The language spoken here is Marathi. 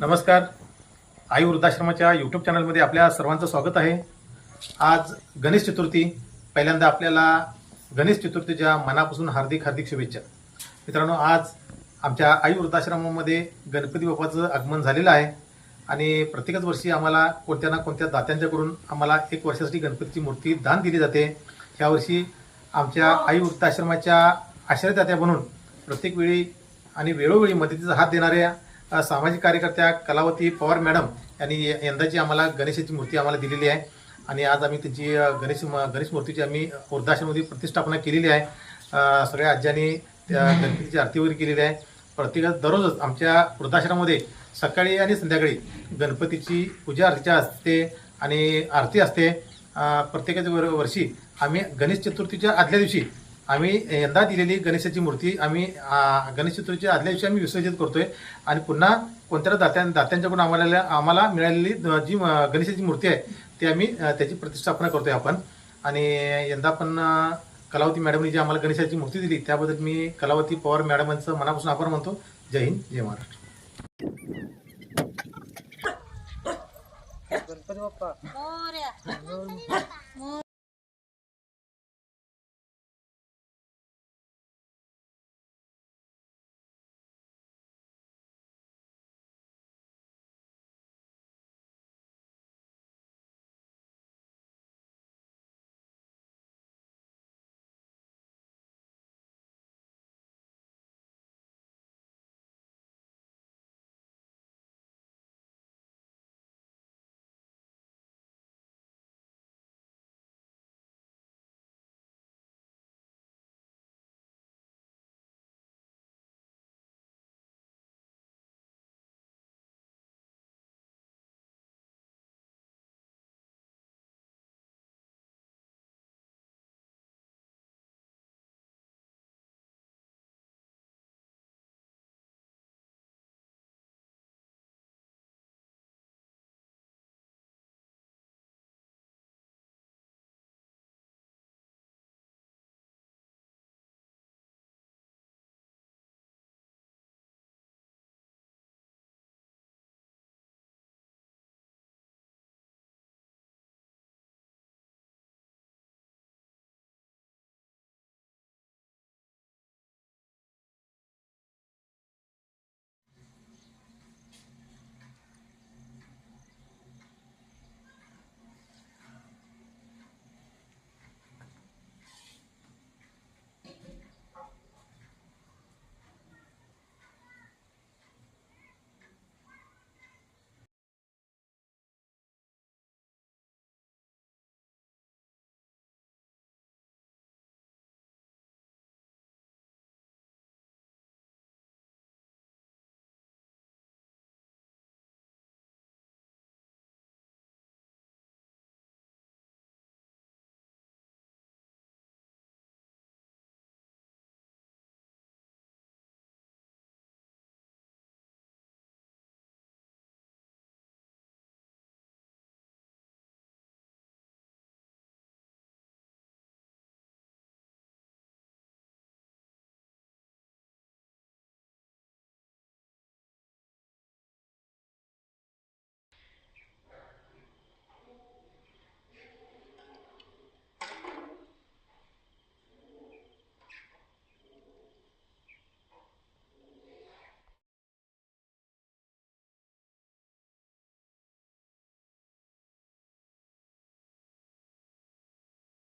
नमस्कार. आई वृद्धाश्रमाच्या यूट्यूब चॅनलमध्ये आपल्या सर्वांचं स्वागत आहे. आज गणेश चतुर्थी पहिल्यांदा आपल्याला गणेश चतुर्थीच्या मनापासून हार्दिक हार्दिक शुभेच्छा. मित्रांनो आज आमच्या आई वृद्धाश्रमामध्ये गणपती बाप्पाचं आगमन झालेलं आहे आणि प्रत्येकच वर्षी आम्हाला कोणत्या ना कोणत्या दात्यांच्याकडून आम्हाला एक वर्षासाठी गणपतीची मूर्ती दान दिली जाते. ह्यावर्षी आमच्या आई वृद्धाश्रमाच्या आश्रयदात्या बनून प्रत्येक वेळी आणि वेळोवेळी मदतीचा हात देणाऱ्या सामाजिक कार्यकर्त्या कलावती पवार मॅडम यांनी य- यंदाची आम्हाला गणेशाची मूर्ती आम्हाला दिलेली आहे. आणि आज आम्ही त्यांची गणेश म- गणेश मूर्तीची आम्ही वृद्धाश्रममध्ये प्रतिष्ठापना केलेली आहे. सगळ्या आज्यांनी त्या गणपतीची आरती वगैरे केलेली आहे. प्रत्येक दररोजच आमच्या वृद्धाश्रमामध्ये सकाळी आणि संध्याकाळी गणपतीची पूजा अर्चा असते आणि आरती असते. प्रत्येकाच्या वर्षी आम्ही गणेश चतुर्थीच्या आदल्या दिवशी आम्ही यंदा दिलेली गणेशाची मूर्ती आम्ही गणेश चतुर्थीच्या आदल्या दिवशी आम्ही विसर्जित करतोय. आणि पुन्हा कोणत्या दात्या दात्यांच्याकडून आम्हाला आम्हाला मिळालेली जी म- गणेशाची मूर्ती आहे ती आम्ही त्याची प्रतिष्ठापना करतोय आपण. आणि यंदा पण कलावती मॅडमनी जी आम्हाला गणेशाची मूर्ती दिली त्याबद्दल मी कलावती पवार मॅडमांचं मनापासून आभार मानतो. जय हिंद जय महाराष्ट्र. गणपती बाप्पा. मोरया.